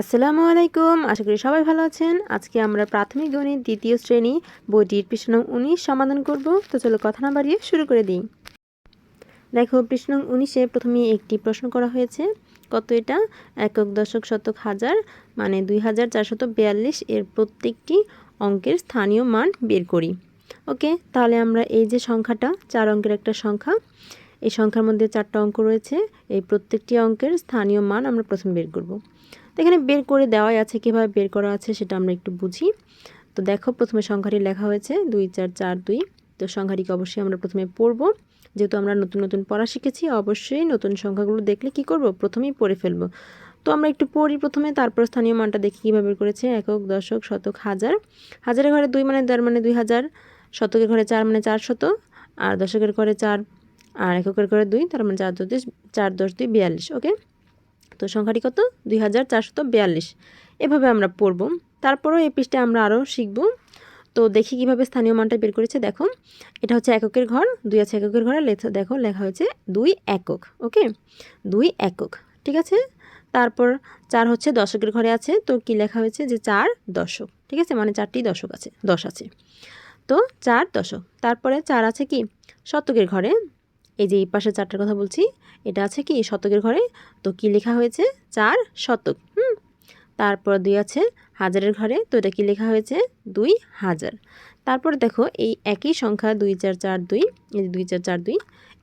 আসসালামু আলাইকুম, আশা করি সবাই ভালো আছেন। আজকে আমরা প্রাথমিক গণিত দ্বিতীয় শ্রেণি বইটির পৃষ্ঠ উনিশ সমাধান করব। তো চলো কথা না বাড়িয়ে শুরু করে দিই। দেখো, পৃষ্ঠ উনিশে প্রথমে একটি প্রশ্ন করা হয়েছে, কত এটা? একক দশক শতক হাজার মানে দুই হাজার চারশত বিয়াল্লিশ এর প্রত্যেকটি অঙ্কের স্থানীয় মান বের করি। ওকে, তাহলে আমরা এই যে সংখ্যাটা, চার অঙ্কের একটা সংখ্যা, এই সংখ্যার মধ্যে চারটা অঙ্ক রয়েছে, এই প্রত্যেকটি অঙ্কের স্থানীয় মান আমরা প্রথম বের করব। তো এখানে বের করে দেওয়াই আছে, কীভাবে বের করা আছে সেটা আমরা একটু বুঝি। তো দেখো প্রথমে সংখ্যাটি লেখা হয়েছে, দুই, চার চার, দুই। তো সংখ্যাটিকে অবশ্যই আমরা প্রথমে পড়ব। যেহেতু আমরা নতুন নতুন পড়া শিখেছি, অবশ্যই নতুন সংখ্যাগুলো দেখলে কি করব? প্রথমেই পড়ে ফেলব। তো আমরা একটু পড়ি প্রথমে, তারপর স্থানীয় মানটা দেখি কীভাবে বের করেছে। একক, দশক, শতক, হাজার। হাজারের ঘরে দুই মানে তার মানে দুই হাজার, শতকের ঘরে চার মানে চার শত আর দশকের ঘরে চার, আর এককের ঘরে দুই, তার মানে চার দশ চার দশ দুই, বিয়াল্লিশ, ওকে? তো সংখ্যাটি কত? দুই হাজার চারশত বিয়াল্লিশ। এভাবে আমরা পড়ব। তারপরেও এই পৃষ্ঠে আমরা আরও শিখব। তো দেখি কীভাবে স্থানীয় মানটা বের করেছে। দেখো, এটা হচ্ছে এককের ঘর, দুই আছে এককের ঘরে, লেখা, দেখো, লেখা হয়েছে দুই একক, ওকে? দুই একক, ঠিক আছে? তারপর চার হচ্ছে দশকের ঘরে আছে। তো কি লেখা হয়েছে? যে চার দশক, ঠিক আছে? মানে চারটি দশক আছে, দশ আছে। তো চার দশক, তারপরে চার আছে কি? শতকের ঘরে এই যে এই পাশে চারটার কথা বলছি, এটা আছে কি? শতকের ঘরে। তো কি লেখা হয়েছে? চার শতক, হুম? তারপর দুই আছে হাজারের ঘরে। তো এটা কি লেখা হয়েছে? দুই হাজার। তারপর দেখো, এই একই সংখ্যা, দুই চার চার দুই, এই দুই চার চার দুই,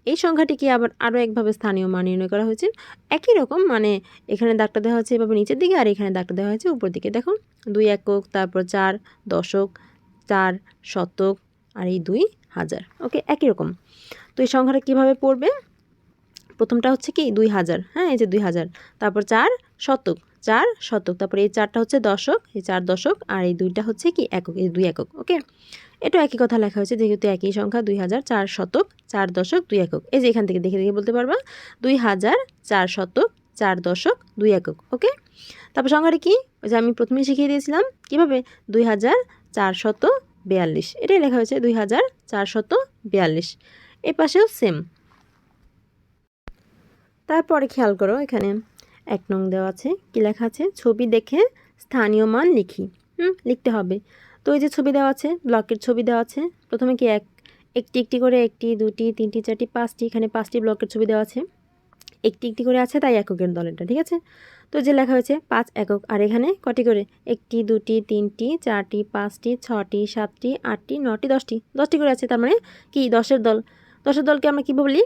এই সংখ্যাটিকে আবার আরও একভাবে স্থানীয় মান নির্ণয় করা হয়েছে। একই রকম মানে এখানে দাগটা দেওয়া হয়েছে এভাবে নিচের দিকে, আর এখানে দাগটা দেওয়া হয়েছে উপর দিকে। দেখো, দুই একক, তারপর চার দশক, চার শতক, আর এই দুই হাজার। ওকে, একই রকম। তো এই সংখ্যাটা কীভাবে পড়বে? প্রথমটা হচ্ছে কি, দুই হাজার হ্যাঁ এই যে দুই হাজার। তারপর চার শতক চার শতক, তারপর এই চারটা হচ্ছে দশক, এই চার দশক, আর এই দুইটা হচ্ছে কি, একক, এই দুই একক, ওকে? এটা একই কথা লেখা হয়েছে, যেহেতু একই সংখ্যা, দুই হাজার, চার শতক, চার দশক, দুই একক। এই যে এখান থেকে দেখে দেখে বলতে পারবা, দুই হাজার, চার শতক, চার দশক, দুই একক, ওকে? তারপর সংখ্যাটা কি? ওই যে আমি প্রথমেই শিখিয়ে দিয়েছিলাম, কীভাবে? দুই হাজার, চার শত বিয়াল্লিশ। এটাই লেখা হয়েছে দুই হাজার চারশত বিয়াল্লিশ। এ পাশেও সেম তারপরে খেয়াল করো এখানে এক নং দেওয়া আছে, কী লেখা আছে? ছবি দেখে স্থানীয় মান লিখি। হুম, লিখতে হবে। তো এই যে ছবি দেওয়া আছে, ব্লকের ছবি দেওয়া আছে, প্রথমে কি এক, একটি একটি করে একটি, দুটি, তিনটি, চারটি, পাঁচটি, এখানে পাঁচটি ব্লকের ছবি দেওয়া আছে। একটি একটি করে আছে, তাই এককের দলেরটা, ঠিক আছে? তো যে লেখা হয়েছে পাঁচ একক, আর এখানে কটি করে? একটি, দুটি, তিনটি, চারটি, পাঁচটি, ছটি, সাতটি, আটটি, নটি, দশটি। দশটি করে আছে, তার মানে কি? দশের দল। দশের দলকে আমরা কী বলি?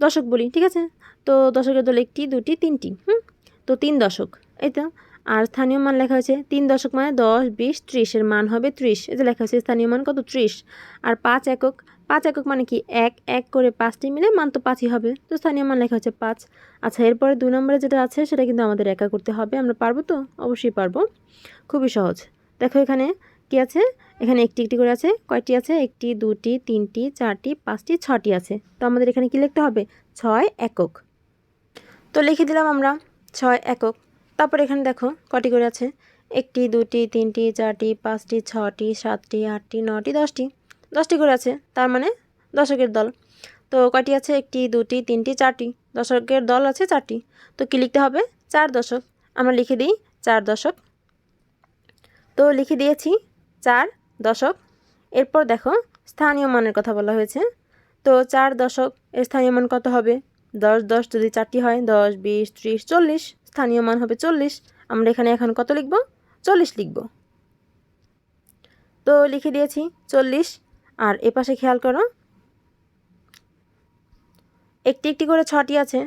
দশক বলি, ঠিক আছে? তো দশকের দল একটি, দুটি, তিনটি, হুম? তো তিন দশক, এই তো। আর স্থানীয় মান লেখা হয়েছে, তিন দশক মানে দশ, বিশ, ত্রিশের মান হবে ত্রিশ। এই যে লেখা হয়েছে, স্থানীয় মান কত? ত্রিশ। আর পাঁচ একক পাঁচ একক মানে কি এক এক করে পাঁচটি মিলে মান তো পাঁচই হবে। তো স্থানীয় মান লেখা হচ্ছে পাঁচ। আচ্ছা এরপরে দু নম্বরে যেটা আছে, সেটা কিন্তু আমাদের একা করতে হবে। আমরা পারব তো? অবশ্যই পারব। খুবই সহজ। দেখো এখানে কি আছে? এখানে একটি একটি করে আছে। কয়টি আছে? একটি, দুটি, তিনটি, চারটি, পাঁচটি, ছটি আছে। তো আমাদের এখানে কি লিখতে হবে? ছয় একক। তো লিখে দিলাম আমরা ছয় একক। তারপর এখানে দেখো কটি করে আছে? একটি, দুটি, তিনটি, চারটি, পাঁচটি, ছটি, সাতটি, আটটি, নটি, দশটি। দশটি করে আছে, তার মানে দশকের দল। তো কয়টি আছে? একটি, দুটি, তিনটি, চারটি। দশকের দল আছে চারটি। তো কি লিখতে হবে? চার দশক। আমরা লিখে দিই চার দশক। তো লিখে দিয়েছি চার দশক। এরপর দেখো স্থানীয় মানের কথা বলা হয়েছে। তো চার দশক এর স্থানীয় মান কত হবে? দশ দশ যদি চারটি হয়, দশ, বিশ, ত্রিশ, চল্লিশ। স্থানীয় মান হবে চল্লিশ। আমরা এখানে এখন কত লিখব? চল্লিশ লিখব। তো লিখে দিয়েছি চল্লিশ। আর এ পাশে খেয়াল করো। একটি একটি করে ছটি আছে,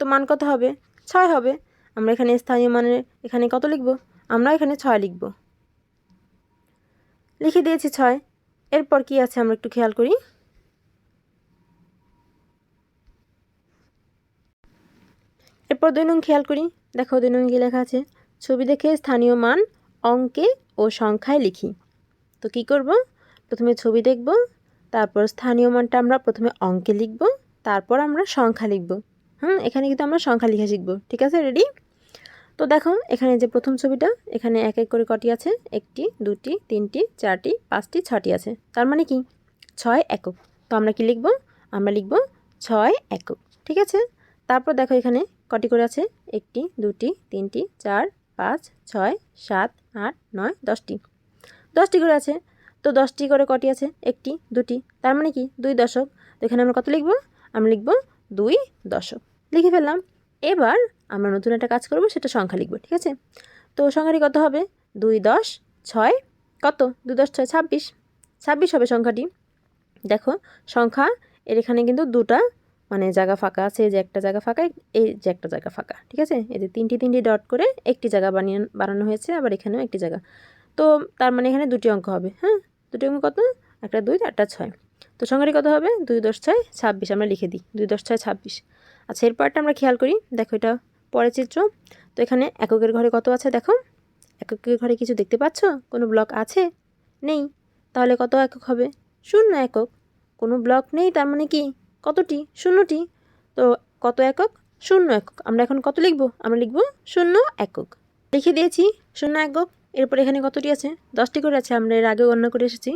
তো মান কত হবে? ছয় হবে। আমরা এখানে স্থানীয় মানের এখানে কত লিখব? আমরা এখানে ছয় লিখব। লিখে দিয়েছি ছয়। এরপর কি আছে আমরা একটু খেয়াল করি। এরপর দুই নং খেয়াল করি। দেখো দুই নং লেখা আছে, ছবি দেখে স্থানীয় মান অঙ্কে ও সংখ্যায় লিখি। তো কি করব? প্রথমে ছবি দেখব, তারপর স্থানীয় মানটা আমরা প্রথমে অঙ্কে লিখব, তারপর আমরা সংখ্যা লিখব। হুম, এখানে কিন্তু আমরা সংখ্যা লিখে শিখব, ঠিক আছে? রেডি তো দেখো, এখানে যে প্রথম ছবিটা, এখানে এক এক করে কটি আছে? একটি, দুটি, তিনটি, চারটি, পাঁচটি, ছটি আছে। তার মানে কি? ছয় একক। তো আমরা কি লিখব? আমরা লিখব ছয় একক, ঠিক আছে? তারপর দেখো এখানে কটি করে আছে? একটি, দুটি, তিনটি, চার, পাঁচ, ছয়, সাত, আট, নয়, দশটি। দশটি করে আছে। তো দশটি করে কটি আছে? একটি, দুটি। তার মানে কি? দুই দশক। তো এখানে আমরা কত লিখব? আমরা লিখব দুই দশক। লিখে ফেললাম। এবার আমরা নতুন একটা কাজ করব, সেটা সংখ্যা লিখব, ঠিক আছে? তো সংখ্যাটি কত হবে? দুই দশ ছয় কত? দুই দশ ছয় ছাব্বিশ। ছাব্বিশ হবে সংখ্যাটি দেখো, সংখ্যা এর এখানে কিন্তু দুটা মানে জায়গা ফাঁকা আছে যে একটা জায়গা ফাঁকা, এই যে একটা জায়গা ফাঁকা, ঠিক আছে? এই যে তিনটি তিনটি ডট করে একটি জায়গা বানিয়ে, বানানো হয়েছে, আবার এখানেও একটি জায়গা। তো তার মানে এখানে দুটি অঙ্ক হবে হ্যাঁ? দুটি অঙ্ক কত? একটা দুই, একটা ছয়। তো সংখ্যাটি কত হবে? দুই দশ ছয় ছাব্বিশ। আমরা লিখে দিই, দুই দশ ছয় ছাব্বিশ। আচ্ছা এরপরটা আমরা খেয়াল করি। দেখো এটা পরের চিত্র। তো এখানে এককের ঘরে কত আছে দেখো? এককের ঘরে কিছু দেখতে পাচ্ছ? কোনো ব্লক আছে? নেই। তাহলে কত একক হবে? শূন্য একক। কোনো ব্লক নেই, তার মানে কি? কতটি? শূন্যটি। তো কত একক? শূন্য একক। আমরা এখন কত লিখব? আমরা লিখব শূন্য একক। লিখে দিয়েছি শূন্য একক। এরপর এখানে কতটি আছে? দশটি করে আছে, আমরা এর আগে গণনা করে এসেছি।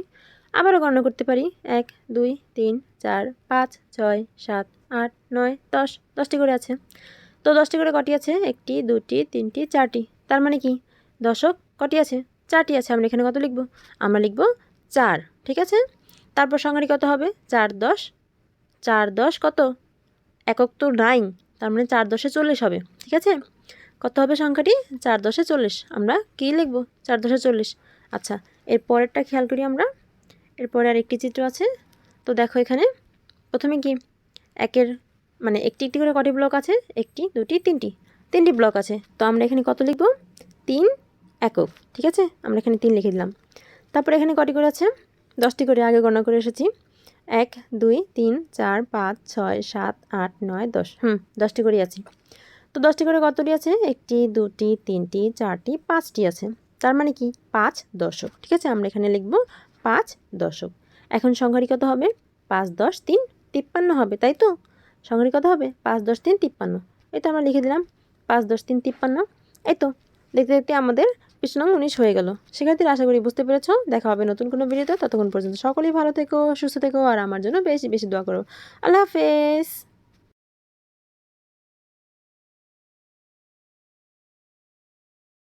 আবারও গণনা করতে পারি। এক, দুই, তিন, চার, পাঁচ, ছয়, সাত, আট, নয়, দশ, দশটি করে আছে। তো দশটি করে কটি আছে? একটি, দুটি, তিনটি, চারটি। তার মানে কি? দশক কটি আছে? চারটি আছে। আমরা এখানে কত লিখব? আমরা লিখব চার, ঠিক আছে? তারপর সংখ্যাটি কত হবে? চার, দশ। চার, দশ কত? একক তো নাই তার মানে চার, দশে চল্লিশ হবে, ঠিক আছে? কত হবে সংখ্যাটি? চার দশে চল্লিশ। আমরা কী লিখব? চার দশে চল্লিশ। আচ্ছা এর পরেরটা খেয়াল করি আমরা। এরপরে আর একটি চিত্র আছে। তো দেখো এখানে, প্রথমে কি? একের মানে একটি একটি করে কটি ব্লক আছে? একটি, দুটি, তিনটি। তিনটি ব্লক আছে। তো আমরা এখানে কত লিখব? তিন একক, ঠিক আছে? আমরা এখানে তিন লিখে দিলাম। তারপরে এখানে কটি করে আছে? দশটি করে আগে গণনা করে এসেছি। এক, দুই, তিন, চার, পাঁচ, ছয়, সাত, আট, নয়, দশ। হুম, দশটি করে আছে। তো দশটি করে কতটি আছে? একটি, দুটি, তিনটি, চারটি, পাঁচটি আছে। তার মানে কি? পাঁচ দশক। ঠিক আছে? আমরা এখানে লিখব পাঁচ দশক। এখন সংখ্যাটি কত হবে? পাঁচ দশ তিন তিপ্পান্ন হবে, তাই তো? সংখ্যাটি কত হবে? পাঁচ দশ তিন তিপ্পান্ন। এই তো আমরা লিখে দিলাম পাঁচ দশ তিন তিপ্পান্ন। এই তো, দেখতে দেখতে আমাদের পৃষ্ঠ উনিশ হয়ে গেল। সেক্ষেত্রে আশা করি বুঝতে পেরেছ। দেখা হবে নতুন কোনো ভিডিওতে। ততক্ষণ পর্যন্ত সকলেই ভালো থেকো, সুস্থ থেকো, আর আমার জন্য বেশি বেশি দোয়া করো। আল্লাহ হাফেজ।